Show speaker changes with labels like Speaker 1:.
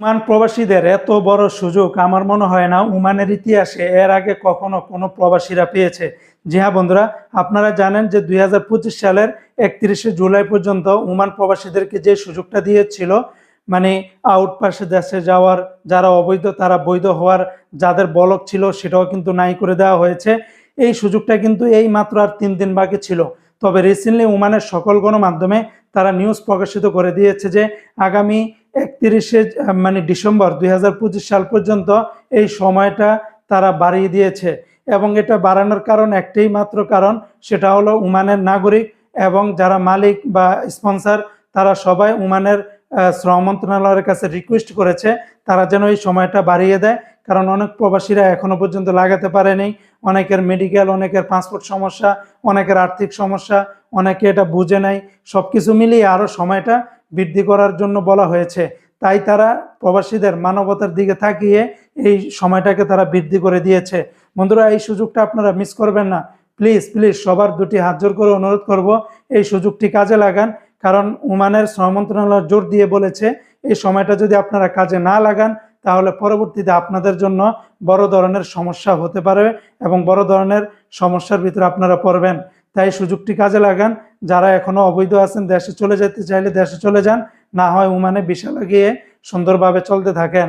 Speaker 1: Oman প্রবাসীদের এত বড় সুযোগ আমার মনে হয় না উমানের ইতিহাসে এর আগে কখনো কোনো প্রবাসীরা পেয়েছে। জি হ্যাঁ বন্ধুরা, আপনারা জানেন যে দুই হাজার পঁচিশ সালের একত্রিশে জুলাই পর্যন্ত উমান প্রবাসীদেরকে যে সুযোগটা দিয়েছিল মানে আউট পাশে দেশে যাওয়ার যারা অবৈধ, তারা বৈধ হওয়ার যাদের বলক ছিল সেটাও কিন্তু নাই করে দেওয়া হয়েছে। এই সুযোগটা কিন্তু এই মাত্র আর তিন দিন বাকি ছিল। তবে রিসেন্টলি উমানের সকল গণমাধ্যমে তারা নিউজ প্রকাশিত করে দিয়েছে যে আগামী একত্রিশে মানে ডিসেম্বর দুই হাজার পঁচিশ সাল পর্যন্ত এই সময়টা তারা বাড়িয়ে দিয়েছে। এবং এটা বাড়ানোর কারণ একটাই মাত্র কারণ, সেটা হলো উমানের নাগরিক এবং যারা মালিক বা স্পন্সর, তারা সবাই উমানের শ্রম মন্ত্রণালয়ের কাছে রিকোয়েস্ট করেছে, তারা যেন এই সময়টা বাড়িয়ে দেয়। কারণ অনেক প্রবাসীরা এখনও পর্যন্ত লাগাতে পারেনি। অনেকের মেডিকেল অনেকের পাসপোর্ট সমস্যা, অনেকের আর্থিক সমস্যা, অনেকে এটা বুঝে নেয় সব কিছু মিলিয়ে আরও সময়টা বৃদ্ধি করার জন্য বলা হয়েছে। তাই তারা প্রবাসীদের মানবতার দিকে তাকিয়ে এই সময়টাকে তারা বৃদ্ধি করে দিয়েছে। বন্ধুরা, এই সুযোগটা আপনারা মিস করবেন না। প্লিজ প্লিজ সবার দুটি হাত জোর করে অনুরোধ করব, এই সুযোগটি কাজে লাগান। কারণ ওমানের শ্রম মন্ত্রণালয় জোর দিয়ে বলেছে, এই সময়টা যদি আপনারা কাজে না লাগান, তাহলে পরবর্তীতে আপনাদের জন্য বড় ধরনের সমস্যা হতে পারে এবং বড় ধরনের সমস্যার ভিতরে আপনারা পড়বেন। তাই সুযোগটি কাজে লাগান। যারা এখনও অবৈধ আছেন, দেশে চলে যেতে চাইলে দেশে চলে যান। না হয় উমানে বিশাল গিয়ে সুন্দরভাবে চলতে থাকেন।